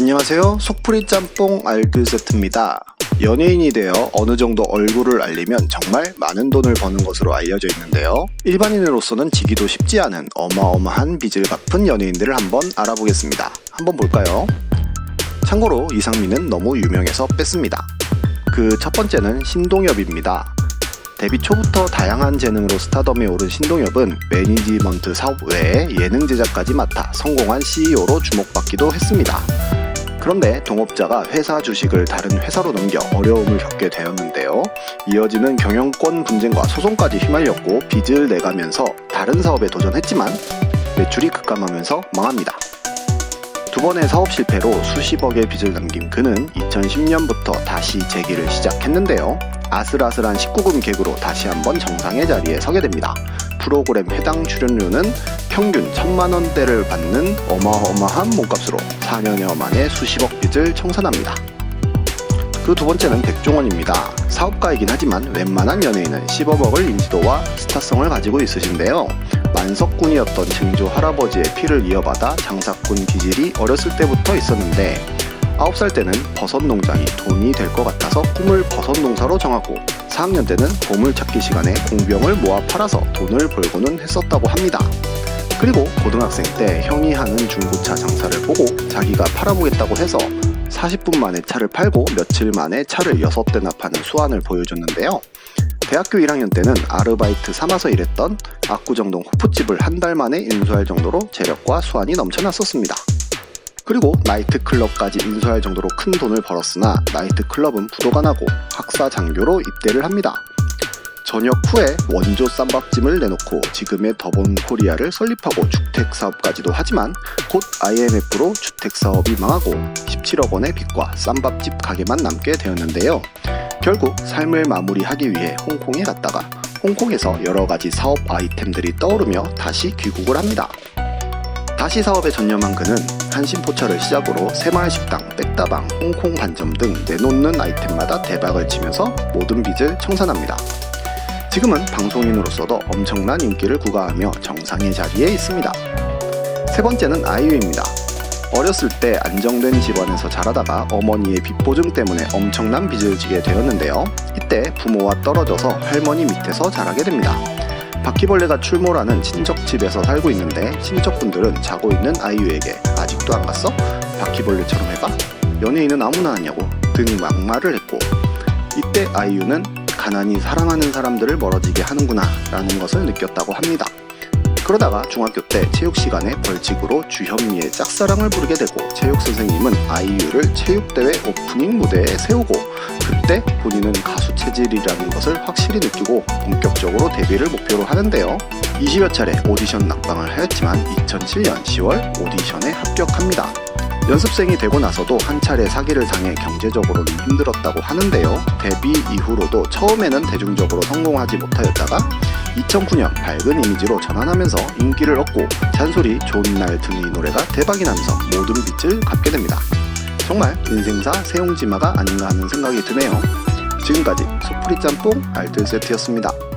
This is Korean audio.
안녕하세요. 속풀이 짬뽕 알뜰 세트입니다. 연예인이 되어 어느 정도 얼굴을 알리면 정말 많은 돈을 버는 것으로 알려져 있는데요. 일반인으로서는 지기도 쉽지 않은 어마어마한 빚을 갚은 연예인들을 한번 알아보겠습니다. 한번 볼까요? 참고로 이상민은 너무 유명해서 뺐습니다. 그 첫 번째는 신동엽입니다. 데뷔 초부터 다양한 재능으로 스타덤에 오른 신동엽은 매니지먼트 사업 외에 예능 제작까지 맡아 성공한 CEO로 주목받기도 했습니다. 그런데 동업자가 회사 주식을 다른 회사로 넘겨 어려움을 겪게 되었는데요. 이어지는 경영권 분쟁과 소송까지 휘말렸고 빚을 내가면서 다른 사업에 도전했지만 매출이 급감하면서 망합니다. 두 번의 사업 실패로 수십억의 빚을 남긴 그는 2010년부터 다시 재기를 시작했는데요. 아슬아슬한 19금 개그로 다시 한번 정상의 자리에 서게 됩니다. 프로그램 해당 출연료는 평균 천만 원대를 받는 어마어마한 몸값으로 4년여 만에 수십억 빚을 청산합니다. 그 두 번째는 백종원입니다. 사업가이긴 하지만 웬만한 연예인은 10억을 인지도와 스타성을 가지고 있으신데요. 만석군이었던 증조 할아버지의 피를 이어받아 장사꾼 기질이 어렸을 때부터 있었는데 9살 때는 버섯 농장이 돈이 될 것 같아서 꿈을 버섯 농사로 정하고 4학년 때는 보물찾기 시간에 공병을 모아 팔아서 돈을 벌고는 했었다고 합니다. 그리고 고등학생 때 형이 하는 중고차 장사를 보고 자기가 팔아보겠다고 해서 40분 만에 차를 팔고 며칠 만에 차를 6대나 파는 수완을 보여줬는데요. 대학교 1학년 때는 아르바이트 삼아서 일했던 압구정동 호프집을 한 달 만에 인수할 정도로 재력과 수완이 넘쳐났었습니다. 그리고 나이트클럽까지 인수할 정도로 큰 돈을 벌었으나 나이트클럽은 부도가 나고 학사 장교로 입대를 합니다. 전역 후에 원조 쌈밥집을 내놓고 지금의 더본 코리아를 설립하고 주택 사업까지도 하지만 곧 IMF로 주택 사업이 망하고 17억 원의 빚과 쌈밥집 가게만 남게 되었는데요. 결국 삶을 마무리하기 위해 홍콩에 갔다가 홍콩에서 여러 가지 사업 아이템들이 떠오르며 다시 귀국을 합니다. 다시 사업에 전념한 그는 한신포차를 시작으로 새마을식당, 백다방, 홍콩 반점 등 내놓는 아이템마다 대박을 치면서 모든 빚을 청산합니다. 지금은 방송인으로서도 엄청난 인기를 구가하며 정상의 자리에 있습니다. 세 번째는 아이유입니다. 어렸을 때 안정된 집안에서 자라다가 어머니의 빚 보증 때문에 엄청난 빚을 지게 되었는데요. 이때 부모와 떨어져서 할머니 밑에서 자라게 됩니다. 바퀴벌레가 출몰하는 친척 집에서 살고 있는데 친척분들은 자고 있는 아이유에게 아직도 안 갔어? 바퀴벌레처럼 해봐? 연예인은 아무나 하냐고 등 막말을 했고 이때 아이유는 가난이 사랑하는 사람들을 멀어지게 하는구나 라는 것을 느꼈다고 합니다. 그러다가 중학교 때 체육 시간에 벌칙으로 주현미의 짝사랑을 부르게 되고 체육 선생님은 아이유를 체육대회 오프닝 무대에 세우고 그때 본인은 가수 체질이라는 것을 확실히 느끼고 본격적으로 데뷔를 목표로 하는데요. 20여 차례 오디션 낙방을 하였지만 2007년 10월 오디션에 합격합니다. 연습생이 되고 나서도 한 차례 사기를 당해 경제적으로는 힘들었다고 하는데요. 데뷔 이후로도 처음에는 대중적으로 성공하지 못하였다가 2009년 밝은 이미지로 전환하면서 인기를 얻고 잔소리 좋은 날 듣는 이 노래가 대박이 나면서 모든 빚을 갚게 됩니다. 정말 인생사 세용지마가 아닌가 하는 생각이 드네요. 지금까지 소프리 짬뽕 알뜰 세트였습니다.